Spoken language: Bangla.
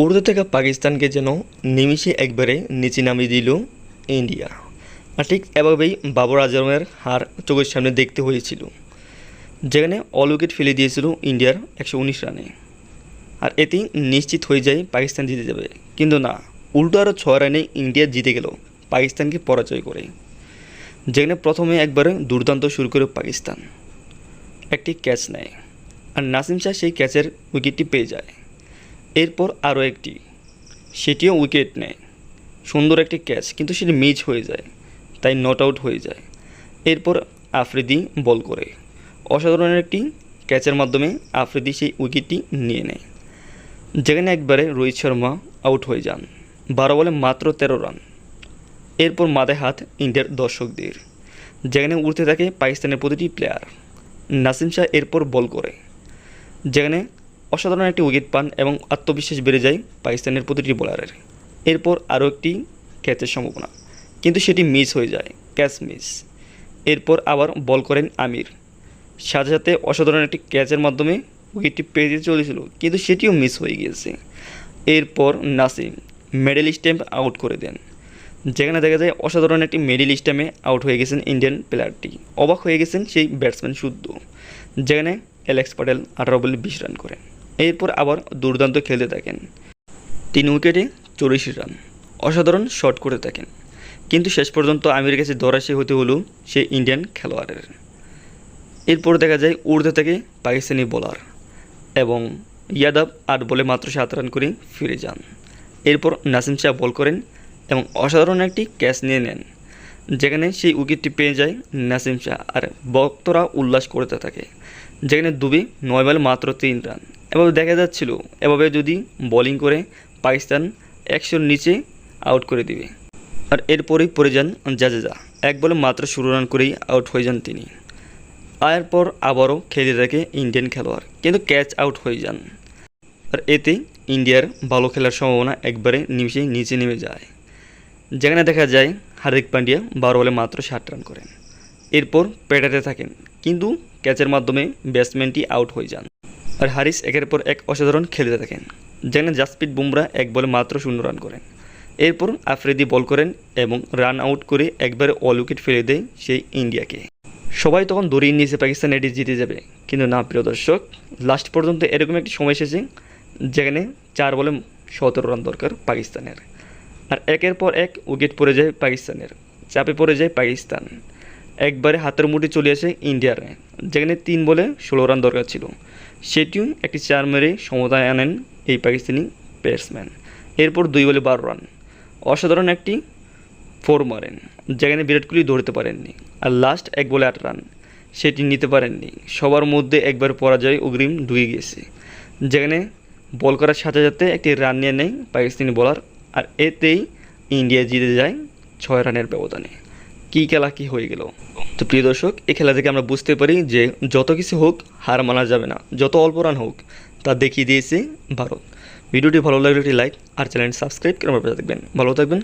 উর্দু থেকে পাকিস্তানকে যেন নিমিষে একবারে নিচে নামিয়ে দিল ইন্ডিয়া। আর ঠিক এভাবেই বাবর আজমের হার চোখের সামনে দেখতে হয়েছিল, যেখানে অল উইকেট ফেলে দিয়েছিল ইন্ডিয়ার একশো উনিশ রানে। আর এতেই নিশ্চিত হয়ে যায় পাকিস্তান জিতে যাবে। কিন্তু না, উল্টো আরও ছয় রানে ইন্ডিয়া জিতে গেল পাকিস্তানকে পরাজয় করে, যেখানে প্রথমে একবারে দুর্দান্ত শুরু করে পাকিস্তান। একটি ক্যাচ নেয়। আর নাসিম শাহ সেই ক্যাচের উইকেটটি পেয়ে যায়। এরপর আরও একটি। সেটিও উইকেট নেয়। সুন্দর একটি ক্যাচ, কিন্তু সেটি মিস হয়ে যায়, তাই নট আউট হয়ে যায়। এরপর আফ্রিদি বল করে। অসাধারণ একটি ক্যাচের মাধ্যমে আফ্রিদি সেই উইকেটটি নিয়ে নেয়। যেখানে একবারে রোহিত শর্মা আউট হয়ে যান। বারো বলে মাত্র তেরো রান। এরপর মাথায় হাত ইন্ডিয়ার দর্শকদের। যেখানে উঠতে থাকে পাকিস্তানের প্রতিটি প্লেয়ার নাসিম শাহ এরপর বল করে। যেখানে অসাধারণ একটি উইকেট পান এবং আত্মবিশ্বাস বেড়ে যায় পাকিস্তানের প্রতিটি বোলারের। এরপর আরও একটি ক্যাচের সম্ভাবনা, কিন্তু সেটি মিস হয়ে যায়, ক্যাচ মিস। এরপর আবার বল করেন আমির। সাথে সাথে অসাধারণ একটি ক্যাচের মাধ্যমে উইকেটটি পেয়ে দিতে চলেছিল, কিন্তু সেটিও মিস হয়ে গিয়েছে। এরপর নাসিম মেডেল স্ট্যাম্প আউট করে দেন, যেখানে দেখা যায় অসাধারণ একটি মিডিল স্ট্যামে আউট হয়ে গেছেন ইন্ডিয়ান প্লেয়ারটি। অবাক হয়ে গেছেন সেই ব্যাটসম্যান শুদ্ধ, যেখানে অ্যালেক্স প্যাটেল আঠারো বলে বিশ রান করেন এরপর আবার দুর্দান্ত খেলতে থাকেন। তিন উইকেটে চল্লিশ রান, অসাধারণ শট করে থাকেন। কিন্তু শেষ পর্যন্ত আমির কাছে দরাশি হতে হলো সে ইন্ডিয়ান খেলোয়াড়ের। এরপর দেখা যায় উর্দু থেকে পাকিস্তানি বোলার এবং ইয়াদব আট বলে মাত্র সাত রান করে ফিরে যান। এরপর নাসিম শাহ বল করেন এবং অসাধারণ একটি ক্যাচ নিয়ে নেন, যেখানে সেই উইকেটটি পেয়ে যায় নাসিম শাহ আর ভক্তরা উল্লাস করতে থাকে, যেখানে দুবি নয় বলে মাত্র তিন রান। এভাবে দেখা যাচ্ছিল। এভাবে যদি বোলিং করে পাকিস্তান একশোর নিচে আউট করে দিবে। আর এরপরেই পড়ে যান জাজেজা। এক বলে মাত্র ষোলো রান করেই আউট হয়ে যান তিনি। এরপর আবারও খেলে থাকে ইন্ডিয়ান খেলোয়াড়। কিন্তু ক্যাচ আউট হয়ে যান। আর এতে ইন্ডিয়ার ভালো খেলার সম্ভাবনা একবারে নিমিষেই নিচে নেমে যায়। যেখানে দেখা যায়, হার্দিক পান্ডিয়া বারো বলে মাত্র ষাট রান করেন। এরপর পেটাতে থাকেন। কিন্তু ক্যাচের মাধ্যমে ব্যাটসম্যানটি আউট হয়ে যান। আর হারিস একের পর এক অসাধারণ খেলতে থাকেন, যেখানে জাসপ্রীত বুমরা এক বলে মাত্র শূন্য রান করেন। এরপর আফ্রিদি বল করেন এবং রান আউট করে একবারে অল উইকেট ফেলে দেয় সেই ইন্ডিয়াকে। সবাই তখন দড়িয়ে নিয়েছে পাকিস্তান এটি জিতে যাবে। কিন্তু না, প্রিয় দর্শক লাস্ট পর্যন্ত এরকম একটি সময় এসেছে যেখানে চার বলে সতেরো রান দরকার পাকিস্তানের। আর একের পর এক উইকেট পড়ে যায় পাকিস্তানের, চাপে পড়ে যায় পাকিস্তান। একবারে হাতের মুঠে চলে আসে ইন্ডিয়ার। যেখানে তিন বলে ষোলো রান দরকার ছিল। সেটিও একটি চার মেরে সমতায় আনেন এই পাকিস্তানি ব্যাটসম্যান এরপর দুই বলে বারো রান। অসাধারণ একটি ফোর মারেন, যেখানে বিরাট কোহলি ধরতে পারেননি। আর লাস্ট এক বলে আট রান। সেটি নিতে পারেননি। সবার মধ্যে একবার পরাজয় অগ্রিম ঢুকে গিয়েছে। যেখানে বল করার সাথে সাথে একটি রান নিয়ে নেয় পাকিস্তানি বোলার আর এতেই ইন্ডিয়া জিতে যায় ছয় রানের ব্যবধানে। কী খেলা কী হয়ে গেল? তো প্রিয় দর্শক, এই খেলা থেকে আমরা বুঝতে পারি যে যত কিছু হোক, হার মানা যাবে না। যত অল্প রান হোক, তা দেখিয়ে দিয়েছে ভারত। ভিডিওটি ভালো লাগলে একটি লাইক আর চ্যানেল সাবস্ক্রাইব করে আমার পাশে থাকবেন। ভালো থাকবেন